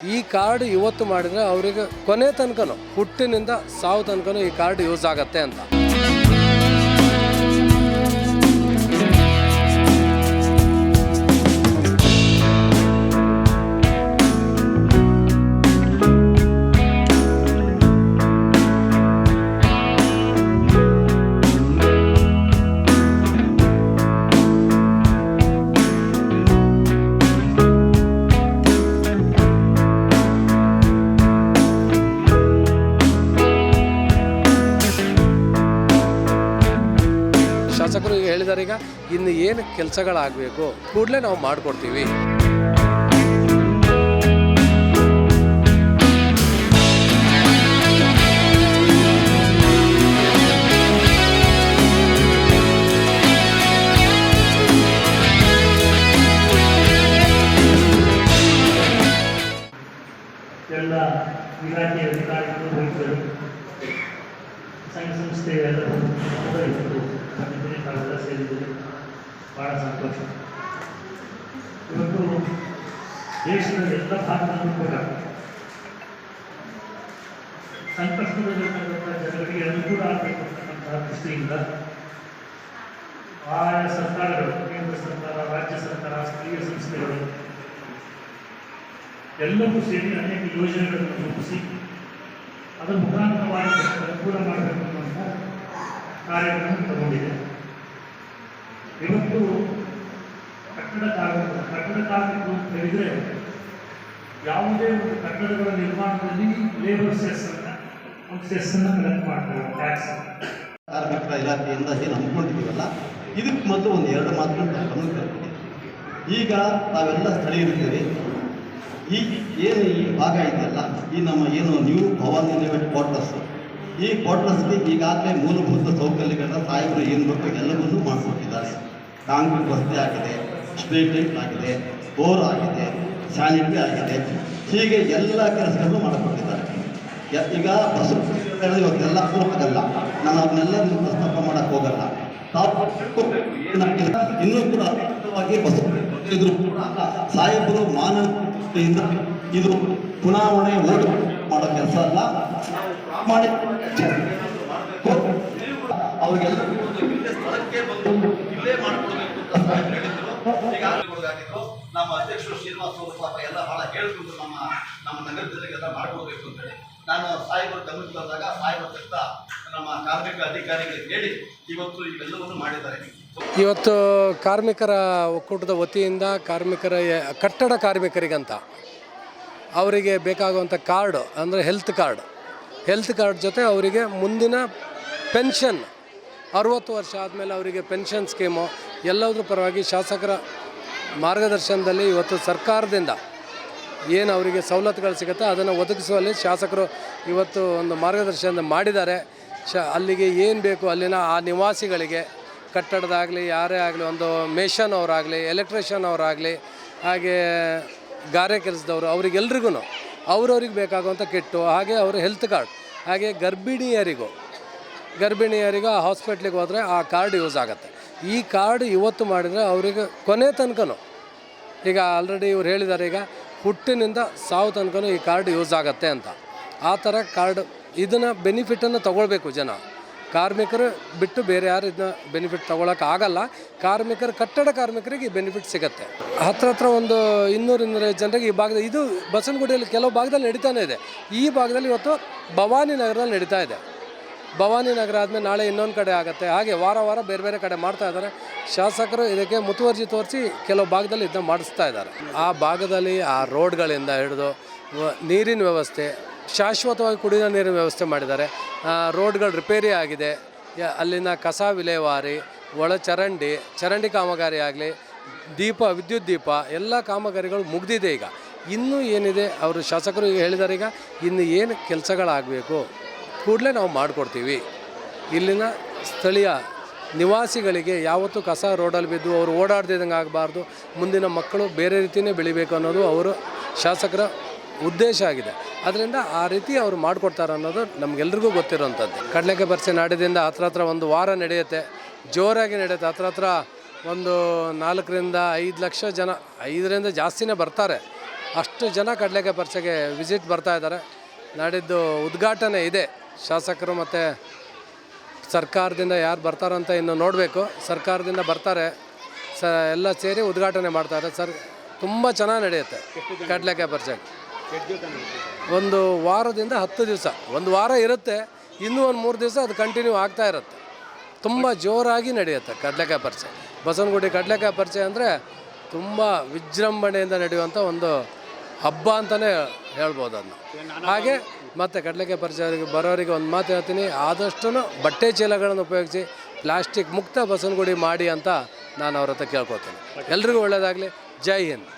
ಈ ಕಾರ್ಡ್ ಇವತ್ತು ಮಾಡಿದ್ರೆ ಅವರಿಗೆ ಕೊನೆ ತನಕನು ಹುಟ್ಟಿನಿಂದ ಸಾವು ತನಕನು ಈ ಕಾರ್ಡ್ ಯೂಸ್ ಆಗತ್ತೆ ಅಂತ. ಇನ್ನು ಏನು ಕೆಲಸಗಳಾಗಬೇಕು ಕೂಡಲೇ ನಾವು ಮಾಡಿಕೊಡ್ತೀವಿ. ಸಂಘ ಸಂಸ್ಥೆಯ ಭಾಳ ಸಂತೋಷ. ಇವತ್ತು ದೇಶದ ಎಲ್ಲ ಭಾಗದಲ್ಲೂ ಕೂಡ ಸಂಕಷ್ಟದಲ್ಲಿರ್ತಕ್ಕಂಥ ಜನರಿಗೆ ಅನುಕೂಲ ಆಗಬೇಕು ಅಂತಕ್ಕಂತಹ ದೃಷ್ಟಿಯಿಂದ ಆಯಾ ಸರ್ಕಾರಗಳು, ಕೇಂದ್ರ ಸರ್ಕಾರ, ರಾಜ್ಯ ಸರ್ಕಾರ, ಸ್ಥಳೀಯ ಸಂಸ್ಥೆಗಳು ಎಲ್ಲವೂ ಸೇರಿ ಅನೇಕ ಯೋಜನೆಗಳನ್ನು ರೂಪಿಸಿ ಅದರ ಮುಖಾಂತರವಾಗಿ ಅನುಕೂಲ ಮಾಡಬೇಕು ಅನ್ನುವಂಥ ಕಾರ್ಯಗಳನ್ನು ತಗೊಂಡಿದೆ. ಇವತ್ತು ಕಟ್ಟಡ ಕಾರ್ಮಿಕರು ಕಟ್ಟಡ ಕಾರ್ಮಿಕರು ಅಂತ ಹೇಳಿದರೆ ಯಾವುದೇ ಒಂದು ಕಟ್ಟಡಗಳ ನಿರ್ಮಾಣದಲ್ಲಿ ಲೇಬರ್ ಸೆಸ್ ಅಂತ ಒಂದು ಸೆಸ್ ಅನ್ನು ಕಲೆಕ್ಟ್ ಮಾಡ್ತಾರೆ ಟ್ಯಾಕ್ಸ್ ಕಾರ್ಮಿಕರ ಇಲಾಖೆಯಿಂದ ಏನು ಅಂದ್ಕೊಂಡಿದ್ದೀವಲ್ಲ, ಇದಕ್ಕೆ ಮೊದಲು ಒಂದು ಎರಡು ಮಾತು ತರ್ತೀನಿ. ಈಗ ನಾವೆಲ್ಲ ಸ್ಥಳೀಯರಿದ್ದೀರಿ. ಈ ಏನು ಈ ಭಾಗ ಇದೆಯಲ್ಲ, ಈ ನಮ್ಮ ಏನು ನ್ಯೂ ಭವನ್ ಲೆವೆಟ್ ಕ್ವಾರ್ಟರ್ಸ್ ಈ ಕ್ವಾರ್ಟರ್ಸ್ಗೆ ಈಗಾಗಲೇ ಮೂಲಭೂತ ಸೌಕರ್ಯಗಳನ್ನ ಸಾಹೇಬರು ಏನು ಬೇಕು ಎಲ್ಲವನ್ನೂ ಮಾಡಿಕೊಟ್ಟಿದ್ದಾರೆ. ಕಾಂಕ್ರೀಟ್ ರಸ್ತೆ ಆಗಿದೆ ಸ್ಟ್ರೀಟ್ ಲೈಟ್ ಆಗಿದೆ, ಬೋರ್ ಆಗಿದೆ ಸ್ಯಾನಿಟರಿ ಆಗಿದೆ. ಹೀಗೆ ಎಲ್ಲ ಕೆಲಸಗಳನ್ನು ಮಾಡಿಕೊಟ್ಟಿದ್ದಾರೆ ಈಗ ಬಸ್ ಇವತ್ತೆಲ್ಲ ಆಗಲ್ಲ ನಾನು ಅದನ್ನೆಲ್ಲ ಪ್ರಸ್ತಾಪ ಮಾಡಕ್ಕೆ ಹೋಗಲ್ಲ. ಇನ್ನೂ ಕೂಡ ಬಸ್ ಇದ್ರು ಸಾಹೇಬರು ಮಾನವತೆಯಿಂದ ಇದು ಚುನಾವಣೆ ಓಟ್ ಮಾಡೋ ಕೆಲಸ ಅಲ್ಲ. ಪ್ರಾಮಾಣಿಕ ಅವ್ರಿಗೆಲ್ಲ ಇಲ್ಲೇ ಸ್ಥಳಕ್ಕೆ ಬಂದು ಇಲ್ಲೇ ಮಾಡ್ಕೊಡ್ಬೇಕು ಅಂತ ಸಾಹೇಬ್ರು ಹೇಳಿದ್ರು ಈಗಾಗಲೇ ಹುಡುಗಾಗಿದ್ರು ನಮ್ಮ ಅಧ್ಯಕ್ಷರು ಶ್ರೀನಿವಾಸ ಪಾಪ ಎಲ್ಲ ಬಹಳ ಹೇಳ್ಕೊಂಡು ನಮ್ಮ ನಮ್ಮ ನಗರ ಜನರಿಗೆಲ್ಲ ಅಂತ ಹೇಳಿ. ನಾನು ಸಾಹೇಬರು ಗಮನಕ್ಕೆ ಬಂದಾಗ ಸಾಹೇಬರ ತಕ್ಕ ನಮ್ಮ ಕಾರ್ಮಿಕ ಅಧಿಕಾರಿಗಳಿಗೆ ಹೇಳಿ ಇವತ್ತು ಇವೆಲ್ಲವನ್ನು ಮಾಡಿದ್ದಾರೆ. ಇವತ್ತು ಕಾರ್ಮಿಕರ ಒಕ್ಕೂಟದ ವತಿಯಿಂದ ಕಾರ್ಮಿಕರ ಕಟ್ಟಡ ಕಾರ್ಮಿಕರಿಗಂತ ಅವರಿಗೆ ಬೇಕಾಗುವಂಥ ಕಾರ್ಡು ಅಂದರೆ ಹೆಲ್ತ್ ಕಾರ್ಡ್ ಹೆಲ್ತ್ ಕಾರ್ಡ್ ಜೊತೆ ಅವರಿಗೆ ಮುಂದಿನ ಪೆನ್ಷನ್ ಅರುವತ್ತು ವರ್ಷ ಆದಮೇಲೆ ಅವರಿಗೆ ಪೆನ್ಷನ್ ಸ್ಕೀಮು ಎಲ್ಲದರ ಪರವಾಗಿ ಶಾಸಕರ ಮಾರ್ಗದರ್ಶನದಲ್ಲಿ ಇವತ್ತು ಸರ್ಕಾರದಿಂದ ಏನು ಅವರಿಗೆ ಸವಲತ್ತುಗಳು ಸಿಗುತ್ತೆ ಅದನ್ನು ಒದಗಿಸುವಲ್ಲಿ ಶಾಸಕರು ಇವತ್ತು ಒಂದು ಮಾರ್ಗದರ್ಶನ ಮಾಡಿದ್ದಾರೆ. ಶ ಅಲ್ಲಿಗೆ ಏನು ಬೇಕು ಅಲ್ಲಿನ ಆ ನಿವಾಸಿಗಳಿಗೆ, ಕಟ್ಟಡದಾಗಲಿ, ಯಾರೇ ಆಗಲಿ, ಒಂದು ಮೇಷನ್ ಅವರಾಗಲಿ, ಎಲೆಕ್ಟ್ರಿಷಿಯನ್ ಅವರಾಗಲಿ, ಹಾಗೆ ಗಾರೆ ಕೆಲಸದವರು, ಅವರಿಗೆಲ್ರಿಗೂ ಅವ್ರವ್ರಿಗೆ ಬೇಕಾಗುವಂಥ ಕಿಟ್ಟು, ಹಾಗೆ ಅವರ ಹೆಲ್ತ್ ಕಾರ್ಡ್ ಹಾಗೆ ಗರ್ಭಿಣಿಯರಿಗೂ ಗರ್ಭಿಣಿಯರಿಗೂ ಆ ಹಾಸ್ಪಿಟ್ಲಿಗೆ ಹೋದರೆ ಆ ಕಾರ್ಡ್ ಯೂಸ್ ಆಗುತ್ತೆ. ಈ ಕಾರ್ಡ್ ಇವತ್ತು ಮಾಡಿದರೆ ಅವರಿಗೆ ಕೊನೆ ತನಕನೂ. ಈಗ ಆಲ್ರೆಡಿ ಇವ್ರು ಹೇಳಿದ್ದಾರೆ ಈಗ ಹುಟ್ಟಿನಿಂದ ಸಾವು ತನಕನೂ ಈ ಕಾರ್ಡ್ ಯೂಸ್ ಆಗುತ್ತೆ ಅಂತ. ಆ ಥರ ಕಾರ್ಡ್ ಇದನ್ನು ಬೆನಿಫಿಟನ್ನು ತಗೊಳ್ಬೇಕು ಜನ. ಕಾರ್ಮಿಕರು ಬಿಟ್ಟು ಬೇರೆ ಯಾರು ಇದನ್ನ ಬೆನಿಫಿಟ್ ತೊಗೊಳಕ್ಕೆ ಆಗಲ್ಲ. ಕಾರ್ಮಿಕರು, ಕಟ್ಟಡ ಕಾರ್ಮಿಕರಿಗೆ ಈ ಬೆನಿಫಿಟ್ ಸಿಗುತ್ತೆ. ಹತ್ರ ಹತ್ರ ಒಂದು ಇನ್ನೂರು, ಇನ್ನೂರೈದು ಜನರಿಗೆ ಈ ಭಾಗದ ಇದು ಬಸವನಗುಡಿಯಲ್ಲಿ ಕೆಲವು ಭಾಗದಲ್ಲಿ ನಡೀತಾನೆ ಇದೆ. ಈ ಭಾಗದಲ್ಲಿ ಇವತ್ತು ಭವಾನಿ ನಗರದಲ್ಲಿ ನಡೀತಾ ಇದೆ. ಭವಾನಿ ನಗರ ಆದಮೇಲೆ ನಾಳೆ ಇನ್ನೊಂದು ಕಡೆ ಆಗುತ್ತೆ. ಹಾಗೆ ವಾರ ವಾರ ಬೇರೆ ಬೇರೆ ಕಡೆ ಮಾಡ್ತಾ ಇದ್ದಾರೆ. ಶಾಸಕರು ಇದಕ್ಕೆ ಮುತುವರ್ಜಿ ತೋರಿಸಿ ಕೆಲವು ಭಾಗದಲ್ಲಿ ಇದನ್ನ ಮಾಡಿಸ್ತಾ ಇದ್ದಾರೆ. ಆ ಭಾಗದಲ್ಲಿ ಆ ರೋಡ್ಗಳಿಂದ ಹಿಡಿದು ನೀರಿನ ವ್ಯವಸ್ಥೆ, ಶಾಶ್ವತವಾಗಿ ಕುಡಿಯೋ ನೀರಿನ ವ್ಯವಸ್ಥೆ ಮಾಡಿದ್ದಾರೆ. ರೋಡ್ಗಳು ರಿಪೇರಿ ಆಗಿದೆ. ಅಲ್ಲಿನ ಕಸ ವಿಲೇವಾರಿ, ಒಳ ಚರಂಡಿ ಚರಂಡಿ ಕಾಮಗಾರಿ ಆಗಲಿ, ದೀಪ, ವಿದ್ಯುತ್ ದೀಪ, ಎಲ್ಲ ಕಾಮಗಾರಿಗಳು ಮುಗಿದಿದೆ ಈಗ. ಇನ್ನೂ ಏನಿದೆ? ಅವರು ಶಾಸಕರು ಈಗ ಹೇಳಿದ್ದಾರೆ ಈಗ, ಇನ್ನು ಏನು ಕೆಲಸಗಳಾಗಬೇಕು? ಕೂಡಲೇ ನಾವು ಮಾಡಿಕೊಡ್ತೀವಿ. ಇಲ್ಲಿನ ಸ್ಥಳೀಯ ನಿವಾಸಿಗಳಿಗೆ ಯಾವತ್ತೂ ಕಸ ರೋಡಲ್ಲಿ ಬಿದ್ದು ಅವರು ಓಡಾಡ್ದಿದಂಗೆ ಆಗಬಾರ್ದು. ಮುಂದಿನ ಮಕ್ಕಳು ಬೇರೆ ರೀತಿಯೇ ಬೆಳಿಬೇಕು ಅನ್ನೋದು ಅವರು ಶಾಸಕರ ಉದ್ದೇಶ ಆಗಿದೆ. ಅದರಿಂದ ಆ ರೀತಿ ಅವರು ಮಾಡಿಕೊಡ್ತಾರೆ ಅನ್ನೋದು ನಮಗೆಲ್ರಿಗೂ ಗೊತ್ತಿರೋವಂಥದ್ದು ಕಡಲೆಗೆ ಬರ್ಸೆ ನಾಡಿದಿಂದ ಹತ್ರ ಹತ್ರ ಒಂದು ವಾರ ನಡೆಯುತ್ತೆ. ಜೋರಾಗಿ ನಡೆಯುತ್ತೆ. ಹತ್ರ ಹತ್ರ ಒಂದು ನಾಲ್ಕರಿಂದ ಐದು ಲಕ್ಷ ಜನ, ಐದರಿಂದ ಜಾಸ್ತಿನೇ ಬರ್ತಾರೆ. ಅಷ್ಟು ಜನ ಕಡಲೆಕಾಯಿ ಪರ್ಸೆಗೆ ವಿಸಿಟ್ ಬರ್ತಾ ಇದ್ದಾರೆ. ನಾಡಿದ್ದು ಉದ್ಘಾಟನೆ ಇದೆ. ಶಾಸಕರು ಮತ್ತು ಸರ್ಕಾರದಿಂದ ಯಾರು ಬರ್ತಾರಂತ ಇನ್ನು ನೋಡಬೇಕು. ಸರ್ಕಾರದಿಂದ ಬರ್ತಾರೆ. ಸ, ಎಲ್ಲ ಸೇರಿ ಉದ್ಘಾಟನೆ ಮಾಡ್ತಾರೆ ಸರ್, ತುಂಬ ಚೆನ್ನಾಗಿ ನಡೆಯುತ್ತೆ. ಕಡಲೆಕಾಯಿ ಪರಿಚಯ ಒಂದು ವಾರದಿಂದ ಹತ್ತು ದಿವಸ. ಒಂದು ವಾರ ಇರುತ್ತೆ. ಇನ್ನೂ ಒಂದು ಮೂರು ದಿವಸ ಅದು ಕಂಟಿನ್ಯೂ ಆಗ್ತಾ ಇರುತ್ತೆ. ತುಂಬ ಜೋರಾಗಿ ನಡೆಯುತ್ತೆ ಕಡಲೆಕಾಯಿ ಪರಿಚಯ. ಬಸವನಗುಡಿ ಕಡಲೆಕಾಯಿ ಪರಿಚಯ ಅಂದರೆ ತುಂಬ ವಿಜೃಂಭಣೆಯಿಂದ ನಡೆಯುವಂಥ ಒಂದು ಹಬ್ಬ ಅಂತಲೇ ಹೇಳ್ಬೋದು ಅದನ್ನ. ಹಾಗೆ ಮತ್ತು ಕಡಲೆಕಾಯಿ ಪರಿಚಯ ಬರೋರಿಗೆ ಒಂದು ಮಾತು ಹೇಳ್ತೀನಿ. ಆದಷ್ಟು ಬಟ್ಟೆ ಚೀಲಗಳನ್ನು ಉಪಯೋಗಿಸಿ ಪ್ಲಾಸ್ಟಿಕ್ ಮುಕ್ತ ಬಸವನಗುಡಿ ಮಾಡಿ ಅಂತ ನಾನು ಅವ್ರ ಹತ್ರ ಕೇಳ್ಕೊತೀನಿ ಎಲ್ರಿಗೂ ಒಳ್ಳೆಯದಾಗಲಿ ಜೈ ಹಿಂದ್.